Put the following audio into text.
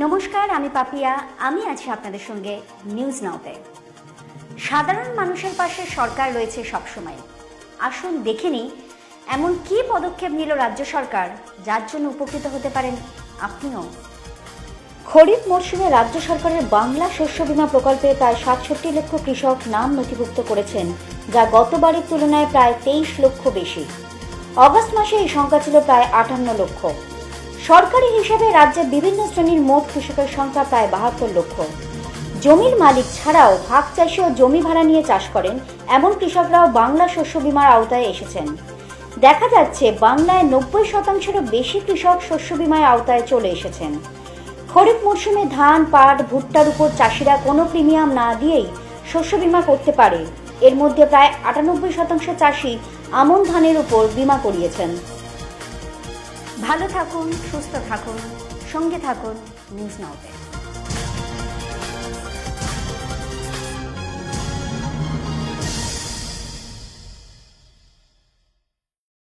নমস্কার, আমি পাপিয়া। আমি আছি আপনাদের সঙ্গে নিউজ নাওতে সাধারণ মানুষের পাশে সরকার রয়েছে সবসময়। আসুন দেখে নিই, এমন কি পদক্ষেপ নিল রাজ্য সরকার, যার জন্য উপকৃত হতে পারেন আপনিও? খরিফ মরশুমে রাজ্য সরকারের বাংলা শস্য বীমা প্রকল্পে প্রায় সাতষট্টি লক্ষ কৃষক নাম নথিভুক্ত করেছেন, যা গতবারের তুলনায় প্রায় তেইশ লক্ষ বেশি। অগস্ট মাসে এই সংখ্যা ছিল প্রায় আটান্ন লক্ষ। সরকারি হিসাবে রাজ্যের বিভিন্ন শ্রেণির মোট কৃষকের সংখ্যা প্রায় বাহাত্তর লক্ষ। জমির মালিক ছাড়াও ভাগ চাষি ও জমি ভাড়া নিয়ে চাষ করেন, এমন কৃষকরাও বাংলা শস্য বীমার আওতায় এসেছেন। দেখা যাচ্ছে, বাংলায় নব্বই শতাংশেরও বেশি কৃষক শস্য বীমার আওতায় চলে এসেছেন। খরিফ মরশুমে ধান, পাট, ভুট্টার উপর চাষিরা কোনো প্রিমিয়াম না দিয়েই শস্য বীমা করতে পারে। এর মধ্যে প্রায় আটানব্বই শতাংশ চাষি আমন ধানের উপর বীমা করিয়েছেন। ভালো থাকুন সুস্থ থাকুন সঙ্গে থাকুন নিউজ নাওতে